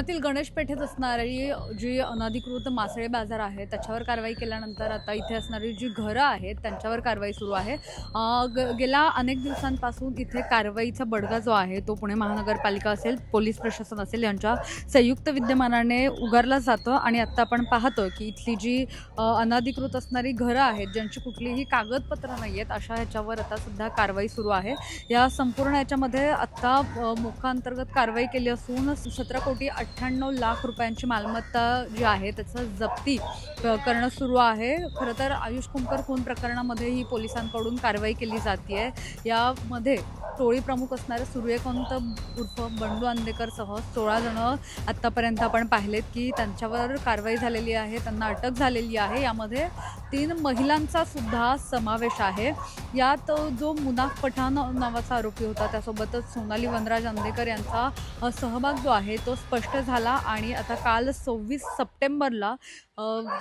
पुण्यातील गणेश पेठेत असणारी जी अनधिकृत मासळे बाजार आहे त्याच्यावर कारवाई केल्यानंतर आता इथे असणारी जी घरं आहेत त्यांच्यावर कारवाई सुरू आहे. ग गेल्या अनेक दिवसांपासून इथे कारवाईचा बडगा जो आहे तो पुणे महानगरपालिका असेल पोलीस प्रशासन असेल यांच्या संयुक्त विद्यमानाने उगारला जातो. आणि आत्ता आपण पाहतो की इथली जी अनधिकृत असणारी घरं आहेत ज्यांची कुठलीही कागदपत्रं नाही आहेत अशा ह्याच्यावर आता सुद्धा कारवाई सुरू आहे. या संपूर्ण याच्यामध्ये आत्ता अ, अंतर्गत कारवाई केली असून सतरा कोटी अठ्ठ्याण्णव लाख रुपयांची मालमत्ता जी आहे त्याचं जप्ती क- करणं सुरू आहे. खरं तर आयुष कुंकर खून प्रकरणामध्येही पोलिसांकडून कारवाई केली जाते यामध्ये टोळी प्रमुख असणारे सूर्यकांत उर्फ बंडू आंदेकरसह सोळा जणं आत्तापर्यंत आपण पाहिलेत की त्यांच्यावर कारवाई झालेली आहे त्यांना अटक झालेली आहे. यामध्ये तीन महिलांचा सुद्धा समावेश आहे. यात जो मुनाफ पठाण नावाचा आरोपी होता त्यासोबतच सोनाली वनराज आंदेकर यांचा सहभाग जो आहे तो स्पष्ट झाला आणि आता काल सव्वीस सप्टेंबरला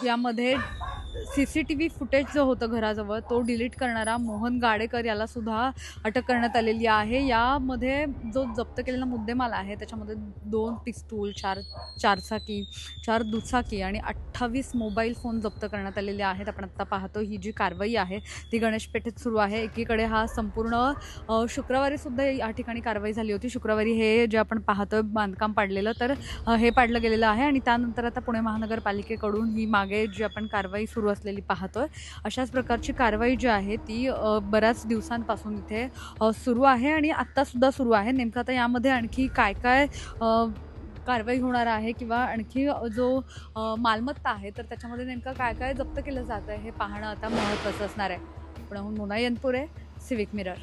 यामध्ये C C T V footage जो होतं घराजवळ तो डिलीट करणारा मोहन गाडेकर याला सुद्धा अटक करण्यात आलेली आहे. यामध्ये जो जप्त केलेला मुद्देमाल आहे त्याच्यामध्ये दोन पिस्तूल चार चारचाकी चार दुचाकी आणि अठ्ठावीस मोबाईल फोन जप्त करण्यात आलेले आहेत. आपण आत्ता पाहतो ही जी कारवाई आहे ती गणेशपेठेत सुरू आहे. एकीकडे हा संपूर्ण शुक्रवारीसुद्धा शुक्रवारी सुद्धा या ठिकाणी कारवाई झाली होती. शुक्रवारी हे जे आपण पाहतोय बांधकाम पाडलेलं तर हे पाडलं गेलेलं आहे आणि त्यानंतर आता पुणे महानगरपालिकेकडून ही मागे जी आपण कारवाई सुरू असलेली पाहतोय अशाच प्रकारची कारवाई जी आहे ती बऱ्याच दिवसांपासून इथे सुरू आहे आणि आत्तासुद्धा सुरू आहे. नेमकं आता यामध्ये आणखी काय काय कारवाई होणार आहे किंवा आणखी जो मालमत्ता आहे तर त्याच्यामध्ये नेमकं काय काय जप्त केलं जात आहे हे पाहणं आता महत्त्वाचं असणार आहे. पुण्याहून मोना यनपुरे सिविक मिरर